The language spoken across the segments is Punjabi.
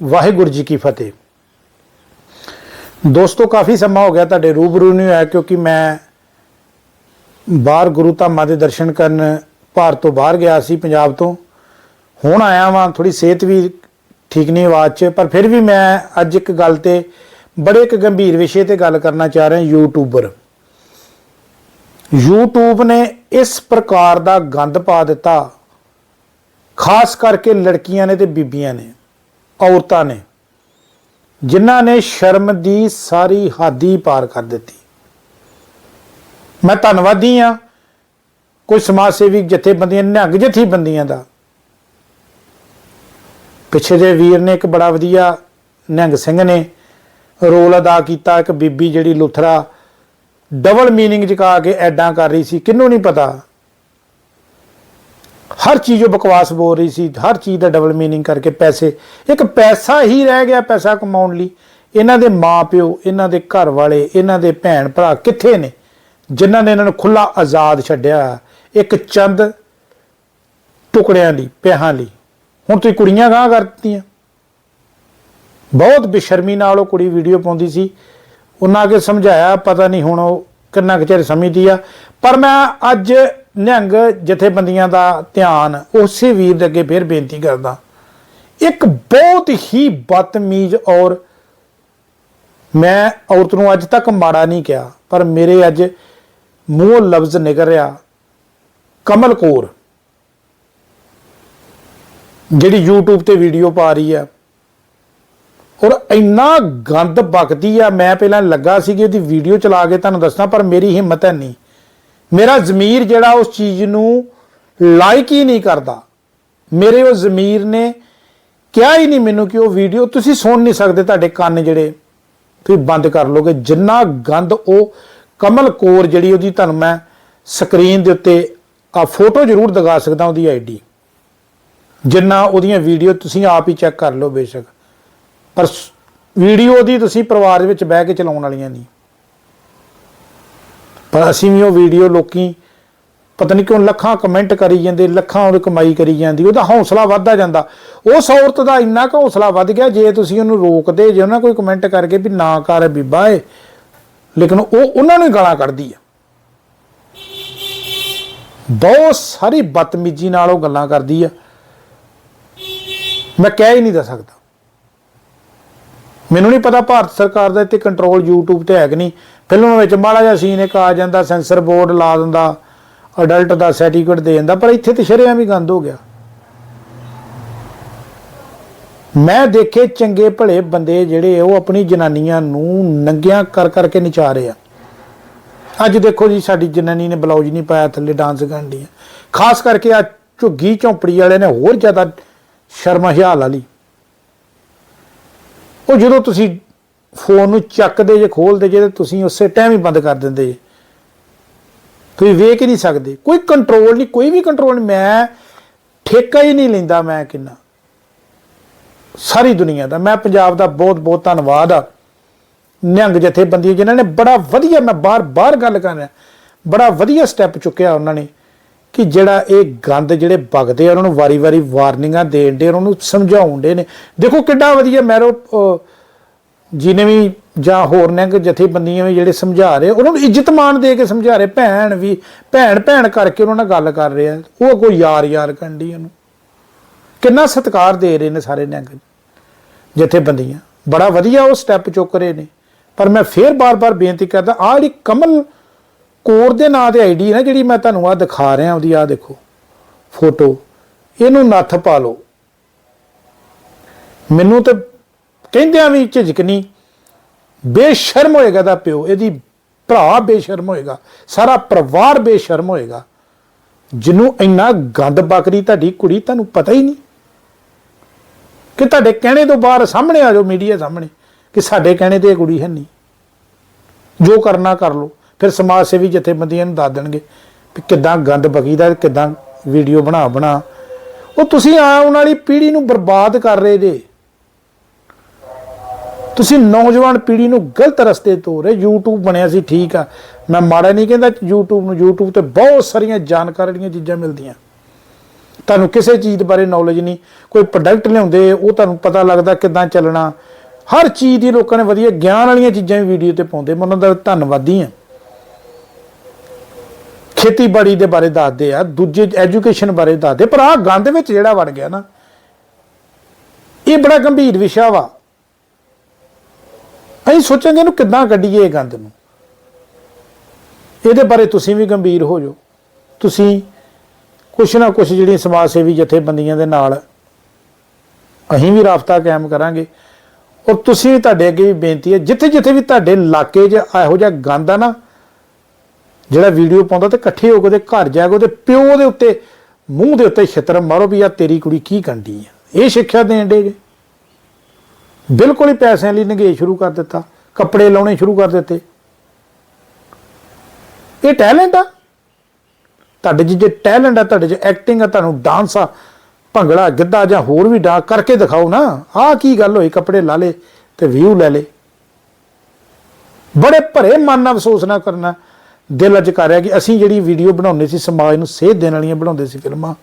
ਵਾਹਿਗੁਰੂ ਜੀ ਕੀ ਫਤਿਹ। ਦੋਸਤੋ, ਕਾਫੀ ਸਮਾਂ ਹੋ ਗਿਆ ਤੁਹਾਡੇ ਰੂਬਰੂ ਨਹੀਂ ਹੋਇਆ ਕਿਉਂਕਿ ਮੈਂ ਬਾਹਰ ਗੁਰੂ ਧਾਮਾਂ ਦੇ ਦਰਸ਼ਨ ਕਰਨ ਭਾਰਤ ਤੋਂ ਬਾਹਰ ਗਿਆ ਸੀ ਪੰਜਾਬ ਤੋਂ। ਹੁਣ ਆਇਆ ਵਾਂ ਥੋੜੀ ਸਿਹਤ ਵੀ ਠੀਕ ਨਹੀਂ ਆਵਾਜ਼ 'ਚ, ਪਰ ਫਿਰ ਵੀ ਮੈਂ ਅੱਜ ਇੱਕ ਗੱਲ ਤੇ ਬੜੇ ਇੱਕ ਗੰਭੀਰ ਵਿਸ਼ੇ ਤੇ ਗੱਲ ਕਰਨਾ ਚਾਹ ਰਿਹਾ ਯੂਟਿਊਬਰ। YouTube ਨੇ ਇਸ ਪ੍ਰਕਾਰ ਦਾ ਗੰਦ ਪਾ ਦਿੱਤਾ, ਖਾਸ ਕਰਕੇ ਲੜਕੀਆਂ ਨੇ ਤੇ ਬੀਬੀਆਂ ਨੇ। ਔਰਤਾਂ ਨੇ, ਜਿਨ੍ਹਾਂ ਨੇ ਸ਼ਰਮ ਦੀ ਸਾਰੀ ਹਾਦੀ ਪਾਰ ਕਰ ਦਿੱਤੀ। ਮੈਂ ਧੰਨਵਾਦੀ ਆ ਕੋਈ ਸਮਾਜ ਸੇਵੀ ਜਥੇਬੰਦੀਆਂ, ਨਿਹੰਗ ਜਥੇਬੰਦੀਆਂ ਦਾ। ਪਿੱਛੇ ਦੇ ਵੀਰ ਨੇ ਇੱਕ ਬੜਾ ਵਧੀਆ ਨਿਹੰਗ ਸਿੰਘ ਨੇ ਰੋਲ ਅਦਾ ਕੀਤਾ, ਇੱਕ ਬੀਬੀ ਜਿਹੜੀ ਲੁਥਰਾ, ਡਬਲ ਮੀਨਿੰਗ ਚਕਾ ਕੇ ਐਡਾਂ ਕਰ ਰਹੀ ਸੀ ਕਿੰਨੂੰ ਨਹੀਂ ਪਤਾ। ਹਰ ਚੀਜ਼ ਉਹ ਬਕਵਾਸ ਬੋਲ ਰਹੀ ਸੀ, ਹਰ ਚੀਜ਼ ਦਾ ਡਬਲ ਮੀਨਿੰਗ ਕਰਕੇ ਪੈਸੇ, ਇੱਕ ਪੈਸਾ ਹੀ ਰਹਿ ਗਿਆ ਪੈਸਾ ਕਮਾਉਣ ਲਈ। ਇਹਨਾਂ ਦੇ ਮਾਪਿਓ, ਇਹਨਾਂ ਦੇ ਘਰ ਵਾਲੇ ਇਹਨਾਂ ਦੇ ਭੈਣ ਭਰਾ ਕਿੱਥੇ ਨੇ? ਜਿਨ੍ਹਾਂ ਨੇ ਇਹਨਾਂ ਨੂੰ ਖੁੱਲਾ ਆਜ਼ਾਦ ਛੱਡਿਆ, ਇੱਕ ਚੰਦ ਟੁਕੜਿਆਂ ਲਈ, ਪਿਆਹਾਂ ਲਈ। ਹੁਣ ਤੁਸੀਂ ਕੁੜੀਆਂ ਗਾਂ ਕਰਤੀਆਂ। ਬਹੁਤ ਬੇਸ਼ਰਮੀ ਨਾਲ ਉਹ ਕੁੜੀ ਵੀਡੀਓ ਪਾਉਂਦੀ ਸੀ। ਉਹਨਾਂ ਅੱਗੇ ਸਮਝਾਇਆ, ਪਤਾ ਨਹੀਂ ਹੁਣ ਉਹ ਕਿੰਨਾ ਕੁ ਚਿਰ ਸਮਝਦੀ ਆ। ਪਰ ਮੈਂ ਅੱਜ ਨਿਹੰਗ ਜਥੇਬੰਦੀਆਂ ਦਾ ਧਿਆਨ ਉਸੇ ਵੀਰ ਦੇ ਅੱਗੇ ਫਿਰ ਬੇਨਤੀ ਕਰਦਾ। ਇੱਕ ਬਹੁਤ ਹੀ ਬਦਤਮੀਜ਼ ਔਰ ਮੈਂ ਔਰਤ ਨੂੰ ਅੱਜ ਤੱਕ ਮਾੜਾ ਨਹੀਂ ਕਿਹਾ, ਪਰ ਮੇਰੇ ਅੱਜ ਮੂੰਹ ਲਫ਼ਜ਼ ਨਿਕਲ ਰਿਹਾ, ਕਮਲ ਕੌਰ, ਜਿਹੜੀ YouTube ਤੇ ਵੀਡੀਓ ਪਾ ਰਹੀ ਆ ਔਰ ਇੰਨਾ ਗੰਦ ਬਕਦੀ ਆ, ਮੈਂ ਪਹਿਲਾਂ ਲੱਗਾ ਸੀ ਕਿ ਉਹਦੀ ਵੀਡੀਓ ਚਲਾ ਕੇ ਤੁਹਾਨੂੰ ਦੱਸਣਾ ਪਰ ਮੇਰੀ ਹਿੰਮਤ ਹੈ ਨਹੀਂ। ਮੇਰਾ ਜ਼ਮੀਰ ਜਿਹੜਾ ਉਸ ਚੀਜ਼ ਨੂੰ ਲਾਈਕ ਹੀ ਨਹੀਂ ਕਰਦਾ। ਮੇਰੇ ਉਹ ਜ਼ਮੀਰ ਨੇ ਕਿਹਾ ਹੀ ਨਹੀਂ ਮੈਨੂੰ ਕਿ ਉਹ ਵੀਡੀਓ ਤੁਸੀਂ ਸੁਣ ਨਹੀਂ ਸਕਦੇ ਤੁਹਾਡੇ ਕੰਨ ਜਿਹੜੇ ਤੁਸੀਂ ਬੰਦ ਕਰ ਲੋਗੇ। ਜਿੰਨਾ ਗੰਦ ਉਹ ਕਮਲ ਕੌਰ ਜਿਹੜੀ ਉਹਦੀ ਤੁਹਾਨੂੰ ਮੈਂ ਸਕਰੀਨ ਦੇ ਉੱਤੇ ਆ ਫੋਟੋ ਜ਼ਰੂਰ ਦਿਖਾ ਸਕਦਾ ਉਹਦੀ ਆਈਡੀ ਜਿੰਨਾ ਉਹਦੀਆਂ ਵੀਡੀਓ ਤੁਸੀਂ ਆਪ ਹੀ ਚੈੱਕ ਕਰ ਲਓ ਬੇਸ਼ੱਕ। ਪਰ ਵੀਡੀਓ ਦੀ ਤੁਸੀਂ ਪਰਿਵਾਰ ਦੇ ਵਿੱਚ ਬਹਿ ਕੇ ਚਲਾਉਣ ਵਾਲੀਆਂ ਨਹੀਂ। ਪਰ ਅਸੀਂ ਵੀ ਉਹ ਵੀਡੀਓ ਲੋਕੀ ਪਤਾ ਨਹੀਂ ਕਿਉਂ ਲੱਖਾਂ ਕਮੈਂਟ ਕਰੀ ਜਾਂਦੇ, ਲੱਖਾਂ ਉਹਦੀ ਕਮਾਈ ਕਰੀ ਜਾਂਦੀ, ਉਹਦਾ ਹੌਸਲਾ ਵੱਧਦਾ ਜਾਂਦਾ। ਉਸ ਔਰਤ ਦਾ ਇੰਨਾ ਕੁ ਹੌਸਲਾ ਵੱਧ ਗਿਆ, ਜੇ ਤੁਸੀਂ ਉਹਨੂੰ ਰੋਕਦੇ, ਜੇ ਉਹਨਾਂ ਕੋਈ ਕਮੈਂਟ ਕਰਕੇ ਵੀ ਨਾ ਕਰ ਬੀਬਾ ਏ, ਲੇਕਿਨ ਉਹ ਉਹਨਾਂ ਨੂੰ ਹੀ ਗਾਲਾਂ ਕੱਢਦੀ ਆ। ਬਹੁਤ ਸਾਰੀ ਬਦਤਮੀਜ਼ੀ ਨਾਲ ਉਹ ਗੱਲਾਂ ਕਰਦੀ ਆ। ਮੈਂ ਕਹਿ ਹੀ ਨਹੀਂ ਦੱਸ ਸਕਦਾ। ਮੈਨੂੰ ਨਹੀਂ ਪਤਾ ਭਾਰਤ ਸਰਕਾਰ ਦਾ ਇੱਥੇ ਕੰਟਰੋਲ YouTube ਤੇ ਹੈ ਕਿ ਨਹੀਂ। ਫਿਲਮਾਂ ਵਿੱਚ ਮਾੜਾ ਜਿਹਾ ਸੀਨ ਇੱਕ ਆ ਜਾਂਦਾ ਸੈਂਸਰ ਬੋਰਡ ਲਾ ਦਿੰਦਾ ਅਡਲਟ ਦਾ ਸਰਟੀਫਿਕੇਟ ਦੇ ਜਾਂਦਾ ਪਰ ਇੱਥੇ ਤੇ ਸ਼ਰਿਆਂ ਵੀ ਗੰਦ ਹੋ ਗਿਆ। ਮੈਂ ਦੇਖੇ ਚੰਗੇ ਭਲੇ ਬੰਦੇ ਜਿਹੜੇ ਉਹ ਆਪਣੀ ਜਨਾਨੀਆਂ ਨੂੰ ਨੰਗਿਆਂ ਕਰ ਕਰਕੇ ਨਚਾ ਰਹੇ ਆ। ਅੱਜ ਦੇਖੋ ਜੀ, ਸਾਡੀ ਜਨਾਨੀ ਨੇ ਬਲਾਉਜ ਨਹੀਂ ਪਾਇਆ, ਥੱਲੇ ਡਾਂਸ ਕਰਨ ਦੀ ਖਾਸ ਕਰਕੇ ਆ ਝੁੱਗੀ ਝੌਂਪੜੀ ਵਾਲੇ ਨੇ ਹੋਰ ਜ਼ਿਆਦਾ ਸ਼ਰਮ ਹਿਆਲ ਵਾਲੀ। ਉਹ ਜਦੋਂ ਤੁਸੀਂ ਫੋਨ ਨੂੰ ਚੱਕਦੇ ਜੇ, ਖੋਲਦੇ ਜੇ, ਤੇ ਤੁਸੀਂ ਉਸੇ ਟਾਈਮ ਹੀ ਬੰਦ ਕਰ ਦਿੰਦੇ ਜੇ। ਤੁਸੀਂ ਵੇਖ ਹੀ ਨਹੀਂ ਸਕਦੇ। ਕੋਈ ਕੰਟਰੋਲ ਨਹੀਂ, ਕੋਈ ਵੀ ਕੰਟਰੋਲ ਨਹੀਂ। ਮੈਂ ਠੇਕਾ ਹੀ ਨਹੀਂ ਲੈਂਦਾ, ਮੈਂ ਕਿੰਨਾ। ਸਾਰੀ ਦੁਨੀਆ ਦਾ। ਮੈਂ ਪੰਜਾਬ ਦਾ ਬਹੁਤ ਬਹੁਤ ਧੰਨਵਾਦ ਆ। ਨਿਹੰਗ ਜਥੇਬੰਦੀ ਜਿਨ੍ਹਾਂ ਨੇ ਬੜਾ ਵਧੀਆ, ਮੈਂ ਬਾਰ ਬਾਰ ਗੱਲ ਕਰ ਰਿਹਾ। ਬੜਾ ਵਧੀਆ ਸਟੈਪ ਚੁੱਕਿਆ ਉਹਨਾਂ ਨੇ। ਕਿ ਜਿਹੜਾ ਇਹ ਗੰਦ ਜਿਹੜੇ ਵਗਦੇ ਆ ਉਹਨਾਂ ਨੂੰ ਵਾਰੀ-ਵਾਰੀ ਵਾਰਨਿੰਗਾਂ ਦੇਣ ਦੇ ਉਹਨਾਂ ਨੂੰ ਸਮਝਾਉਣ ਦੇ ਨੇ। ਦੇਖੋ ਕਿੱਡਾ ਵਧੀਆ ਮੈਰੋ ਅਹ, ਜਿਹਨੇ ਵੀ ਜਾਂ ਹੋਰ ਨਿਹੰਗ ਜਥੇਬੰਦੀਆਂ ਵੀ ਜਿਹੜੇ ਸਮਝਾ ਰਹੇ ਉਹਨਾਂ ਨੂੰ ਇੱਜ਼ਤ ਮਾਣ ਦੇ ਕੇ ਸਮਝਾ ਰਹੇ ਭੈਣ ਵੀ ਭੈਣ ਭੈਣ ਕਰਕੇ ਉਹਨਾਂ ਨਾਲ ਗੱਲ ਕਰ ਰਹੇ ਆ। ਉਹ ਕੋਈ ਯਾਰ ਯਾਰ ਕੰਡੀ ਉਹਨੂੰ। ਕਿੰਨਾ ਸਤਿਕਾਰ ਦੇ ਰਹੇ ਨੇ ਸਾਰੇ ਨਿਹੰਗ ਜਥੇਬੰਦੀਆਂ। ਬੜਾ ਵਧੀਆ ਉਹ ਸਟੈਪ ਚੁੱਕ ਰਹੇ ਨੇ। ਪਰ ਮੈਂ ਫੇਰ ਬਾਰ-ਬਾਰ ਬੇਨਤੀ ਕਰਦਾ ਆਹ ਜਿਹੜੀ ਕਮਲ ਕੋਰ ਦੇ ਨਾਂ ਤੇ ਆਈਡੀ ਹੈ ਨਾ ਜਿਹੜੀ ਮੈਂ ਤੁਹਾਨੂੰ ਆ ਦਿਖਾ ਰਿਹਾ, ਉਹਦੀ ਆ ਦੇਖੋ, ਫੋਟੋ, ਇਹਨੂੰ ਨੱਥ ਪਾ ਲਓ। ਮੈਨੂੰ ਤੇ ਕਹਿੰਦਿਆਂ ਵੀ ਝਿਜਕ ਨਹੀਂ, ਬੇਸ਼ਰਮ ਹੋਏਗਾ ਦਾ ਪਿਓ, ਇਹਦੀ ਭਰਾ ਬੇਸ਼ਰਮ ਹੋਏਗਾ, ਸਾਰਾ ਪਰਿਵਾਰ ਬੇਸ਼ਰਮ ਹੋਏਗਾ। ਜਿਹਨੂੰ ਇੰਨਾ ਗੰਦ ਬਕਰੀ ਤੁਹਾਡੀ ਕੁੜੀ, ਤੁਹਾਨੂੰ ਪਤਾ ਹੀ ਨਹੀਂ ਕਿ ਤੁਹਾਡੇ ਕਹਿਣੇ ਤੋਂ ਬਾਹਰ ਸਾਹਮਣੇ ਆ ਜਾਓ, ਮੀਡੀਆ ਸਾਹਮਣੇ, ਕਿ ਸਾਡੇ ਕਹਿਣੇ ਤੇ ਇਹ ਕੁੜੀ ਹੈ ਨਹੀਂ। ਜੋ ਕਰਨਾ ਕਰ ਲਓ। ਫਿਰ ਸਮਾਜ ਸੇਵੀ ਜਥੇਬੰਦੀਆਂ ਨੂੰ ਦੱਸ ਦੇਣਗੇ ਕਿ ਕਿੱਦਾਂ ਗੰਦ ਬਕੀਦਾ ਕਿੱਦਾਂ ਵੀਡੀਓ ਬਣਾ ਬਣਾ। ਉਹ ਤੁਸੀਂ ਆਉਣ ਵਾਲੀ ਪੀੜ੍ਹੀ ਨੂੰ ਬਰਬਾਦ ਕਰ ਰਹੇ ਜੇ। ਤੁਸੀਂ ਨੌਜਵਾਨ ਪੀੜ੍ਹੀ ਨੂੰ ਗਲਤ ਰਸਤੇ ਤੋਂ ਰਹੇ, YouTube ਬਣਿਆ ਸੀ, ਠੀਕ ਆ। ਮੈਂ ਮਾੜਾ ਨਹੀਂ ਕਹਿੰਦਾ YouTube ਨੂੰ, YouTube ਤੇ ਬਹੁਤ ਸਾਰੀਆਂ ਜਾਣਕਾਰੀ ਦੀਆਂ ਚੀਜ਼ਾਂ ਮਿਲਦੀਆਂ। ਤੁਹਾਨੂੰ ਕਿਸੇ ਚੀਜ਼ ਬਾਰੇ ਨੌਲੇਜ ਨਹੀਂ, ਕੋਈ ਪ੍ਰੋਡਕਟ ਲਿਆਉਂਦੇ, ਉਹ ਤੁਹਾਨੂੰ ਪਤਾ ਲੱਗਦਾ ਕਿਦਾਂ ਚੱਲਣਾ। ਹਰ ਚੀਜ਼ ਦੀ ਲੋਕਾਂ ਨੇ ਵਧੀਆ ਗਿਆਨ ਵਾਲੀਆਂ ਚੀਜ਼ਾਂ ਵੀ ਵੀਡੀਓ ਤੇ ਪਾਉਂਦੇ, ਮੈਂ ਉਹਨਾਂ ਦਾ ਧੰਨਵਾਦੀ ਹਾਂ। ਖੇਤੀਬਾੜੀ ਦੇ ਬਾਰੇ ਦੱਸਦੇ ਆ, ਦੂਜੇ ਐਜੂਕੇਸ਼ਨ ਬਾਰੇ ਦੱਸਦੇ ਪਰ ਆਹ ਗੰਦ ਵਿੱਚ ਜਿਹੜਾ ਵੜ ਗਿਆ ਨਾ, ਇਹ ਬੜਾ ਗੰਭੀਰ ਵਿਸ਼ਾ ਵਾ। ਅਸੀਂ ਸੋਚਾਂਗੇ ਇਹਨੂੰ ਕਿੱਦਾਂ ਕੱਢੀਏ ਇਹ ਗੰਦ ਨੂੰ? ਇਹਦੇ ਬਾਰੇ ਤੁਸੀਂ ਵੀ ਗੰਭੀਰ ਹੋ ਜਾਓ। ਤੁਸੀਂ ਕੁਛ ਨਾ ਕੁਛ ਜਿਹੜੀਆਂ ਸਮਾਜ ਸੇਵੀ ਜਥੇਬੰਦੀਆਂ ਦੇ ਨਾਲ ਅਸੀਂ ਵੀ ਰਾਬਤਾ ਕਾਇਮ ਕਰਾਂਗੇ। ਔਰ ਤੁਸੀਂ ਵੀ ਤੁਹਾਡੇ ਅੱਗੇ ਵੀ ਬੇਨਤੀ ਹੈ ਜਿੱਥੇ ਜਿੱਥੇ ਵੀ ਤੁਹਾਡੇ ਇਲਾਕੇ 'ਚ ਇਹੋ ਜਿਹਾ ਗੰਦ ਆ ਨਾ ਜਿਹੜਾ ਵੀਡੀਓ ਪਾਉਂਦਾ ਤੇ ਇਕੱਠੇ ਹੋ ਕੇ ਉਹਦੇ ਘਰ ਜਾ ਕੇ ਉਹਦੇ ਪਿਓ ਦੇ ਉੱਤੇ ਮੂੰਹ ਦੇ ਉੱਤੇ ਛਿੱਤਰ ਮਾਰੋ ਵੀ ਆ ਤੇਰੀ ਕੁੜੀ ਕੀ ਕੰਡੀ ਆ। ਇਹ ਸਿੱਖਿਆ ਦੇਣ ਦੇ ਜੇ। ਬਿਲਕੁਲ ਹੀ ਪੈਸਿਆਂ ਲਈ ਨਗੇ ਸ਼ੁਰੂ ਕਰ ਦਿੱਤਾ। ਕੱਪੜੇ ਲਾਉਣੇ ਸ਼ੁਰੂ ਕਰ ਦਿੱਤੇ। ਇਹ ਟੈਲੈਂਟ ਆ। ਤੁਹਾਡੇ 'ਚ ਜੇ ਟੈਲੈਂਟ ਆ, ਤੁਹਾਡੇ 'ਚ ਐਕਟਿੰਗ ਆ, ਤੁਹਾਨੂੰ ਡਾਂਸ ਆ, ਭੰਗੜਾ, ਗਿੱਧਾ ਜਾਂ ਹੋਰ ਵੀ ਡਾ ਕਰਕੇ ਦਿਖਾਓ ਨਾ। ਆਹ ਕੀ ਗੱਲ ਹੋਈ? ਕੱਪੜੇ ਲਾ ਲੇ ਤੇ ਵਿਊ ਲੈ ਲੇ ਬੜੇ ਭਰੇ ਮਨ ਨਾਲ ਅਫਸੋਸ ਨਾ ਕਰਨਾ। ਦਿਲ ਅੱਜ ਕਰ ਰਿਹਾ ਕਿ ਅਸੀਂ ਜਿਹੜੀ ਵੀਡੀਓ ਬਣਾਉਂਦੇ ਸੀ, ਸਮਾਜ ਨੂੰ ਸੇਧ ਦੇਣ ਵਾਲੀਆਂ ਬਣਾਉਂਦੇ ਸੀ ਫਿਲਮਾਂ,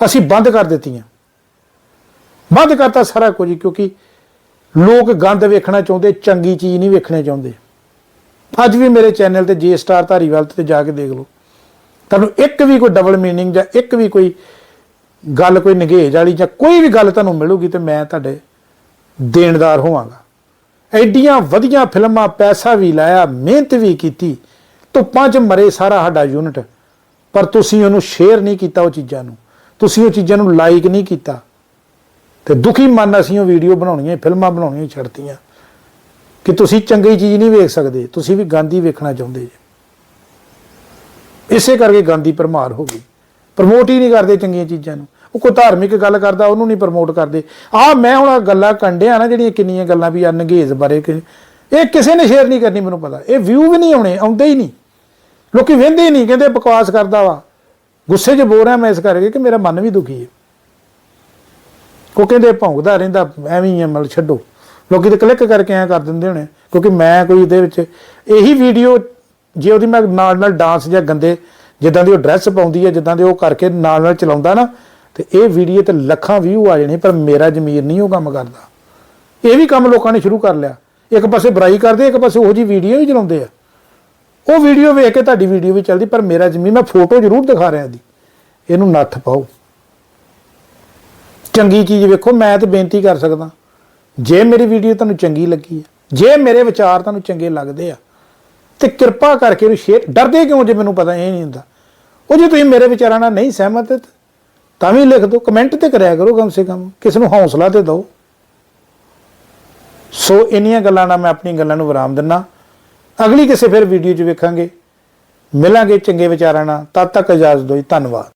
ਅਸੀਂ ਬੰਦ ਕਰ ਦਿੱਤੀਆਂ। ਬੰਦ ਕਰਤਾ ਸਾਰਾ ਕੁਝ, ਕਿਉਂਕਿ ਲੋਕ ਗੰਦ ਵੇਖਣਾ ਚਾਹੁੰਦੇ, ਚੰਗੀ ਚੀਜ਼ ਨਹੀਂ ਵੇਖਣਾ ਚਾਹੁੰਦੇ। ਅੱਜ ਵੀ ਮੇਰੇ ਚੈਨਲ ਤੇ ਜੇ ਸਟਾਰ ਧਾਰੀਵਾਲ ਤੇ ਜਾ ਕੇ ਦੇਖ ਲਓ। ਤੁਹਾਨੂੰ ਇੱਕ ਵੀ ਕੋਈ ਡਬਲ ਮੀਨਿੰਗ ਜਾਂ ਇੱਕ ਵੀ ਕੋਈ ਗੱਲ, ਕੋਈ ਨਗੇਜ ਵਾਲੀ ਜਾਂ ਕੋਈ ਵੀ ਗੱਲ ਤੁਹਾਨੂੰ ਮਿਲੂਗੀ ਤੇ ਮੈਂ ਤੁਹਾਡੇ ਦੇਣਦਾਰ ਹੋਵਾਂਗਾ। ਐਡੀਆਂ ਵਧੀਆ ਫਿਲਮਾਂ, ਪੈਸਾ ਵੀ ਲਾਇਆ, ਮਿਹਨਤ ਵੀ ਕੀਤੀ ਧੁੱਪਾਂ 'ਚ ਮਰੇ ਸਾਰਾ ਸਾਡਾ ਯੂਨਿਟ। ਪਰ ਤੁਸੀਂ ਉਹਨੂੰ ਸ਼ੇਅਰ ਨਹੀਂ ਕੀਤਾ ਉਹ ਚੀਜ਼ਾਂ ਨੂੰ। ਤੁਸੀਂ ਉਹ ਚੀਜ਼ਾਂ ਨੂੰ ਲਾਈਕ ਨਹੀਂ ਕੀਤਾ। ਤੇ ਦੁਖੀ ਮਨ ਅਸੀਂ ਉਹ ਵੀਡੀਓ ਬਣਾਉਣੀਆਂ ਫਿਲਮਾਂ ਬਣਾਉਣੀਆਂ ਛੱਡਤੀਆਂ। ਕਿ ਤੁਸੀਂ ਚੰਗੀ ਚੀਜ਼ ਨਹੀਂ ਵੇਖ ਸਕਦੇ। ਤੁਸੀਂ ਵੀ ਗਾਂਧੀ ਵੇਖਣਾ ਚਾਹੁੰਦੇ ਜੀ। ਇਸੇ ਕਰਕੇ ਗਾਂਧੀ ਪਰਮਾਰ ਹੋ ਗਈ। ਪ੍ਰਮੋਟ ਹੀ ਨਹੀਂ ਕਰਦੇ ਚੰਗੀਆਂ ਚੀਜ਼ਾਂ ਨੂੰ। ਉਹ ਕੋਈ ਧਾਰਮਿਕ ਗੱਲ ਕਰਦਾ, ਉਹਨੂੰ ਨਹੀਂ ਪ੍ਰਮੋਟ ਕਰਦੇ। ਆ ਮੈਂ ਹੁਣ ਗੱਲਾਂ ਕੰਡਿਆ ਨਾ ਜਿਹੜੀਆਂ ਕਿੰਨੀਆਂ ਗੱਲਾਂ ਵੀ ਆ ਨੰਗੇਜ਼ ਬਾਰੇ ਕਿ ਇਹ ਕਿਸੇ ਨੇ ਸ਼ੇਅਰ ਨਹੀਂ ਕਰਨੀ ਮੈਨੂੰ ਪਤਾ। ਇਹ ਵਿਊ ਵੀ ਨਹੀਂ ਆਉਣੇ, ਆਉਂਦੇ ਹੀ ਨਹੀਂ। ਲੋਕੀ ਵਹਿੰਦੇ ਹੀ ਨਹੀਂ, ਕਹਿੰਦੇ ਬਕਵਾਸ ਕਰਦਾ ਵਾ। ਗੁੱਸੇ 'ਚ ਬੋਲ ਰਿਹਾ ਮੈਂ ਇਸ ਕਰਕੇ ਕਿ ਮੇਰਾ ਮਨ ਵੀ ਦੁਖੀ ਹੈ। ਉਹ ਕਹਿੰਦੇ ਭੌਂਕਦਾ ਰਹਿੰਦਾ, ਐਵੇਂ ਹੀ ਆ ਮਤਲਬ ਛੱਡੋ। ਲੋਕੀ ਤੇ ਕਲਿੱਕ ਕਰਕੇ ਐਂ ਕਰ ਦਿੰਦੇ ਹੋਣੇ, ਕਿਉਂਕਿ ਮੈਂ ਕੋਈ ਇਹਦੇ ਵਿੱਚ ਇਹੀ ਵੀਡੀਓ ਜੇ ਉਹਦੀ ਮੈਂ ਨਾਲ ਨਾਲ ਡਾਂਸ ਜਾਂ ਗੰਦੇ, ਜਿੱਦਾਂ ਦੀ ਉਹ ਡਰੈਸ ਪਾਉਂਦੀ ਹੈ, ਜਿੱਦਾਂ ਦੇ ਉਹ ਕਰਕੇ ਨਾਲ ਨਾਲ ਚਲਾਉਂਦਾ ਨਾ, ਤੇ ਇਹ ਵੀਡੀਓ ਤੇ ਲੱਖਾਂ ਵਿਊ ਆ ਜਾਣੇ, ਪਰ ਮੇਰਾ ਜ਼ਮੀਰ ਨਹੀਂ ਉਹ ਕੰਮ ਕਰਦਾ। ਇਹ ਵੀ ਕੰਮ ਲੋਕਾਂ ਨੇ ਸ਼ੁਰੂ ਕਰ ਲਿਆ। ਇੱਕ ਪਾਸੇ ਬੁਰਾਈ ਕਰਦੇ, ਇੱਕ ਪਾਸੇ ਉਹੋ ਜੀ ਵੀਡੀਓ ਵੀ ਚਲਾਉਂਦੇ ਆ। ਉਹ ਵੀਡੀਓ ਵੇਖ ਕੇ ਤੁਹਾਡੀ ਵੀਡੀਓ ਵੀ ਚੱਲਦੀ, ਪਰ ਮੇਰਾ ਜ਼ਮੀਨ, ਮੈਂ ਫੋਟੋ ਜ਼ਰੂਰ ਦਿਖਾ ਰਿਹਾ ਦੀ ਇਹਨੂੰ ਨੱਥ ਪਾਓ। ਚੰਗੀ ਚੀਜ਼ ਵੇਖੋ, ਮੈਂ ਤਾਂ ਬੇਨਤੀ ਕਰ ਸਕਦਾ। ਜੇ ਮੇਰੀ ਵੀਡੀਓ ਤੁਹਾਨੂੰ ਚੰਗੀ ਲੱਗੀ ਹੈ, ਜੇ ਮੇਰੇ ਵਿਚਾਰ ਤੁਹਾਨੂੰ ਚੰਗੇ ਲੱਗਦੇ ਆ, ਤੇ ਕਿਰਪਾ ਕਰਕੇ ਇਹਨੂੰ ਸ਼ੇਅਰ ਡਰਦੇ ਕਿਉਂ ਜੇ ਮੈਨੂੰ ਪਤਾ ਇਹ ਨਹੀਂ ਹੁੰਦਾ? ਉਹ ਜੇ ਤੁਸੀਂ ਮੇਰੇ ਵਿਚਾਰਾਂ ਨਾਲ ਨਹੀਂ ਸਹਿਮਤ, ਤਾਂ- ਤਾਂ ਵੀ ਲਿਖ ਦਿਓ, ਕਮੈਂਟ ਤੇ ਕਰਿਆ ਕਰੋ ਕਮ ਸੇ ਕਮ। ਕਿਸ ਨੂੰ ਹੌਸਲਾ ਤੇ ਦਿਓ। ਸੋ ਇੰਨੀਆਂ ਗੱਲਾਂ ਨਾਲ ਮੈਂ ਆਪਣੀ ਗੱਲਾਂ ਨੂੰ ਵਿਰਾਮ ਦਿੰਨਾ ਅਗਲੀ ਕਿਸੇ ਫਿਰ ਵੀਡੀਓ 'ਚ ਵੇਖਾਂਗੇ। ਮਿਲਾਂਗੇ ਚੰਗੇ ਵਿਚਾਰਾਂ ਨਾਲ। ਤਦ ਤੱਕ ਇਜਾਜ਼ਤ ਦਿਓ ਜੀ। ਧੰਨਵਾਦ।